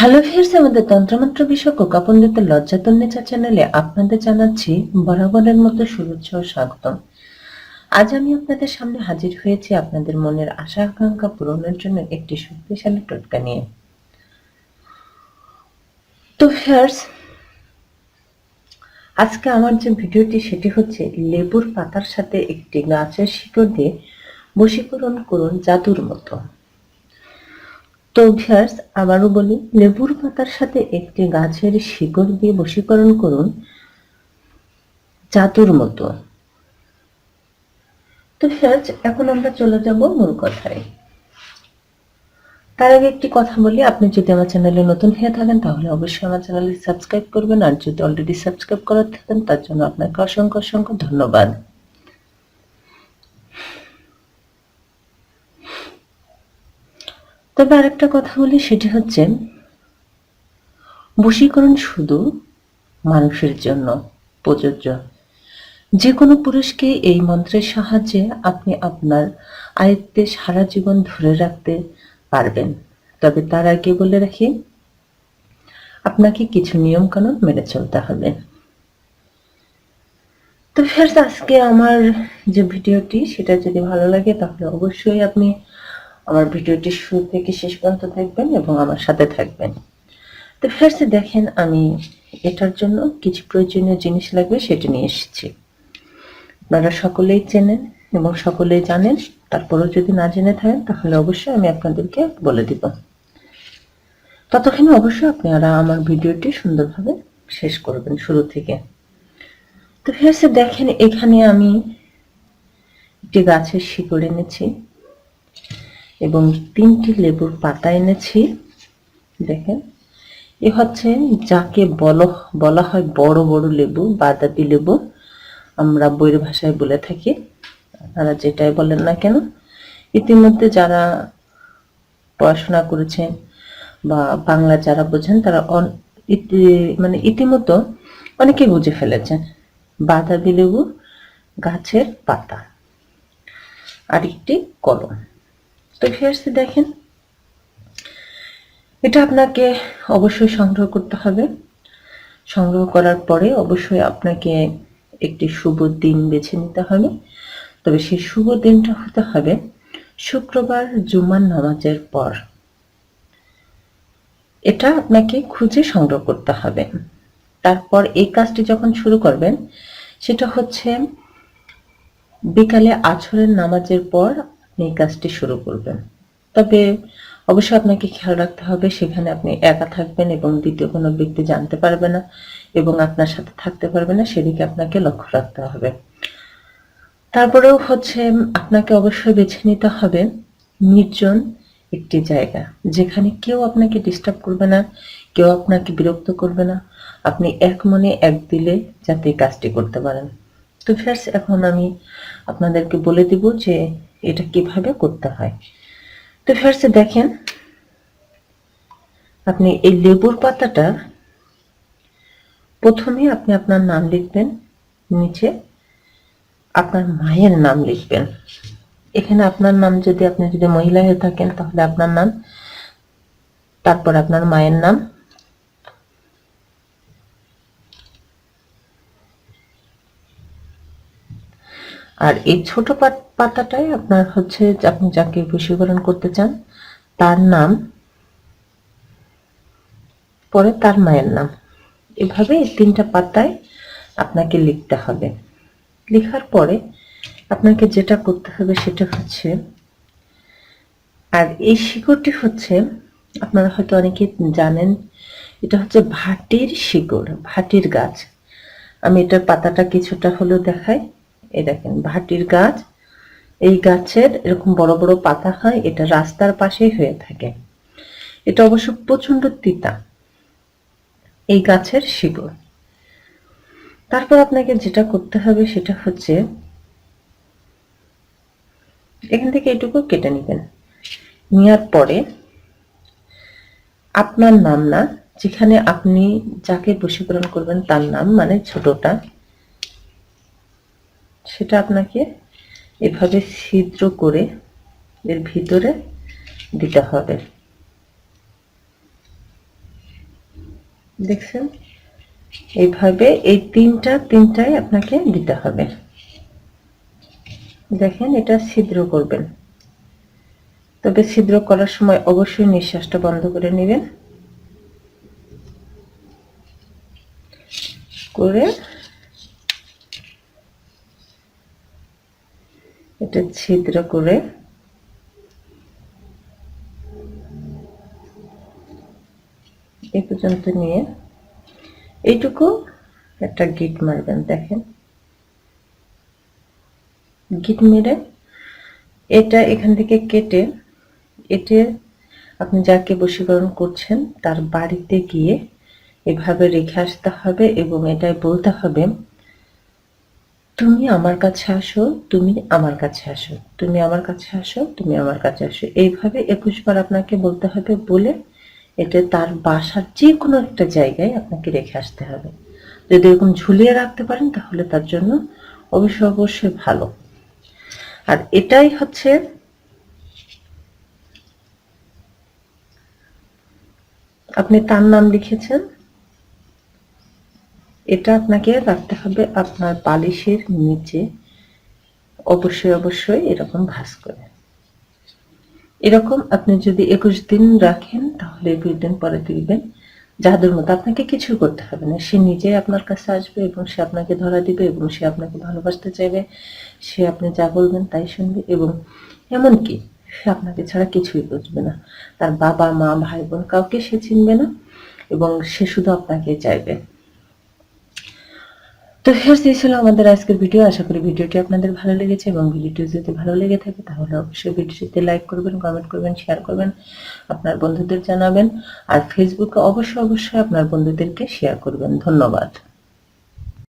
Hello viewers, আমাদের তন্ত্রমন্ত্র বিষয়ক কাপন্ডিত লজ্জাতন্নেচা চ্যানেলে আপনাদের জানাচ্ছি বরাবরের মতো শুভেচ্ছা ও স্বাগতম। আজ আমি আপনাদের সামনে হাজির হয়েছি আপনাদের মনের আশা আকাঙ্ক্ষা পূরণের জন্য একটি শক্তিশালী টোটকা নিয়ে। তো ভিউয়ার্স, আজকে আমার যে ভিডিওটি সেটি হচ্ছে লেবুর পাতার সাথে একটি গাছের শিকড় দিয়ে বশীকরণ করুন জাদুর মতো। তো আবারও বলি, লেবুর পাতার সাথে একটি গাছের শিকড় দিয়ে বশীকরণ করুন চাতুর মতো। তো ভিউয়ার্স, এখন আমরা চলে যাব মূল কথায়। তার আগে একটি কথা বলি, আপনি যদি আমার চ্যানেলে নতুন হয়ে থাকেন, তাহলে অবশ্যই আমার চ্যানেলে সাবস্ক্রাইব করবেন, আর যদি অলরেডি সাবস্ক্রাইব করা থাকেন, তার জন্য আপনাকে অসংখ্য অসংখ্য ধন্যবাদ। তবে আরেকটা কথা বলি, সেটি হচ্ছে বশীকরণ শুধু মানুষের জন্য প্রযোজ্য। যে কোনো পুরুষকে এই মন্ত্রের সাহায্যে আপনি আপনার আয়ত্তে সারা জীবন ধরে রাখতে পারবেন। তবে তার আগে বলে রাখি, আপনাকে কিছু নিয়ম কানুন মেনে চলতে হবে। তো ফের আজকে আমার যে ভিডিওটি, সেটা যদি ভালো লাগে, তাহলে অবশ্যই আপনি আমার ভিডিওটি শুরু থেকে শেষ পর্যন্ত দেখবেন এবং আমার সাথে থাকবেন। তো ফার্স্টে দেখেন আমি এটার জন্য কিছু প্রয়োজনীয় জিনিস লাগবে সেটা নিয়ে এসেছি। আপনারা সকলেই চেনেন এবং সকলেই জানেন, তারপরেও যদি না জেনে থাকেন, তাহলে অবশ্যই আমি আপনাদেরকে বলে দিব। ততক্ষণে অবশ্যই আপনারা আমার ভিডিওটি সুন্দরভাবে শেষ করবেন শুরু থেকে। তো ফার্স্টে দেখেন, এখানে আমি একটি গাছের শিকড় এনেছি। এবং তিনটি লেবুর পাতা এনেছি। দেখেন, এ হচ্ছে যাকে বল, বলা হয় বড় বড় লেবু বাদাবি লেবু। আমরা বইয়ের ভাষায় বলে থাকি, তারা যেটাই বলেন না কেন। ইতিমধ্যে যারা পড়াশোনা করেছেন বা বাংলা যারা বোঝেন, তারা মানে ইতিমধ্যে অনেকে বুঝে ফেলেছেন বাদাবি লেবু গাছের পাতা। আর একটি কলম। তো ফিয়ার্সে দেখেন, এটা আপনাকে অবশ্যই সংগ্রহ করতে হবে। সংগ্রহ করার পরে অবশ্যই আপনাকে একটি শুভ দিন বেছে নিতে হবে। তবে সেই শুভ দিনটা হতে হবে শুক্রবার জুমার নামাজের পর। এটা আপনাকে খুঁজে সংগ্রহ করতে হবে। তারপর এই কাজটি যখন শুরু করবেন, সেটা হচ্ছে বিকালে আছরের নামাজের পর এই কাজটি শুরু করবেন। তবে অবশ্যই আপনাকে খেয়াল রাখতে হবে, সেখানে আপনি একা থাকবেন এবং দ্বিতীয় কোনো ব্যক্তি জানতে পারবে না এবং আপনার সাথে থাকতে পারবে না, সেদিকে আপনাকে লক্ষ্য রাখতে হবে। তারপরেও হচ্ছে আপনাকে অবশ্যই বেছে নিতে হবে নির্জন একটি জায়গা, যেখানে কেউ আপনাকে ডিস্টার্ব করবে না, কেউ আপনাকে বিরক্ত করবে না। আপনি এক মনে এক দিলে যাতে কাজটি করতে পারেন। তো ফ্রেন্ডস এখন আমি আপনাদেরকে বলে দিব যে এটা কীভাবে করতে হয়? তো ফার্স্টে দেখেন, আপনি এই লেবুর পাতাটা প্রথমে আপনি আপনার নাম লিখবেন, নিচে আপনার মায়ের নাম লিখবেন। এখানে আপনার নাম যদি আপনি যদি মহিলা হয়ে থাকেন, তাহলে আপনার নাম, তারপর আপনার মায়ের নাম আর এই ছোট পাতাটাই আপনার হচ্ছে আপনি যাকে বশীকরণ করতে চান, তার নাম, পরে তার মায়ের নাম। এভাবে এই তিনটা পাতায় আপনাকে লিখতে হবে। লেখার পরে আপনাকে যেটা করতে হবে সেটা হচ্ছে, আর এই শিকড়টি হচ্ছে, আপনারা হয়তো অনেকে জানেন, এটা হচ্ছে ভাটির শিকড়, ভাটির গাছ। আমি এটার পাতাটা কিছুটা হলেও দেখাই। এই দেখেন, ভাটির গাছ, এই গাছের এরকম বড় বড় পাতা হয়, এটা রাস্তার পাশেই হয়ে থাকে। এটা অবশ্য প্রচণ্ড তিতা। এই গাছের শিকড়। তারপর আপনাকে যেটা করতে হবে সেটা হচ্ছে, এখান থেকে এটুকু কেটে নেবেন। নেওয়ার পরে আপনার নাম না, যেখানে আপনি যাকে বশীকরণ করবেন তার নাম মানে ছোটটা। সেটা আপনাকে এভাবে ছিদ্র করে এর ভিতরে দিতে হবে। দেখছেন? এইভাবে এই তিনটা, তিনটাই আপনাকে দিতে হবে। দেখেন, এটা ছিদ্র করবেন। তবে ছিদ্র করার সময় অবশ্যই নিঃশ্বাসটা বন্ধ করে নেবেন। করে এটা ছিদ্র করে এই পর্যন্ত নিয়ে এইটুকু একটা গিট মারবেন, দেখেন। গিট মেরে এটা এখান থেকে কেটে এটে আপনি যাকে বশীকরণ করছেন তার বাড়িতে গিয়ে এভাবে রেখে আসতে হবে এবং এটাই বলতে হবে তুমি আমার কাছে আসো, তুমি আমার কাছে আসো, তুমি আমার কাছে আসো, তুমি আমার কাছে আসো। এইভাবে একুশ বার আপনাকে বলতে হবে, বলে এটা তার বাসার যে কোনো একটা জায়গায় আপনাকে রেখে আসতে হবে। যদি এরকম ঝুলিয়ে রাখতে পারেন, তাহলে তার জন্য অবশ্যই অবশ্যই ভালো। আর এটাই হচ্ছে আপনি তার নাম লিখেছেন। এটা আপনাকে রাখতে হবে আপনার বালিশের নিচে। অবশ্যই অবশ্যই এরকম ভাস করে। এরকম আপনি যদি একুশ দিন রাখেন, তাহলে একুশ দিন পরে দেখবেন জাদুর মতো আপনাকে কিছু করতে হবে না। সে নিজে আপনার কাছে আসবে এবং সে আপনাকে ধরা দিবে এবং সে আপনাকে ভালোবাসতে চাইবে। সে আপনি যা বলবেন তাই শুনবে এবং এমনকি সে আপনাকে ছাড়া কিছুই বুঝবে না। তার বাবা, মা, ভাই, বোন কাউকে সে চিনবে না এবং সে শুধু আপনাকে চাইবে। তো হেয়ার্স এই ছিল আমাদের আজকের ভিডিও আশা করি ভিডিওটি আপনাদের ভালো লেগেছে এবং ভিডিওটি যদি ভালো লেগে থাকে, তাহলে অবশ্যই ভিডিওটিতে লাইক করবেন কমেন্ট করবেন শেয়ার করবেন, আপনার বন্ধুদের জানাবেন। আর ফেসবুকে অবশ্যই অবশ্যই আপনার বন্ধুদেরকে শেয়ার করবেন। ধন্যবাদ।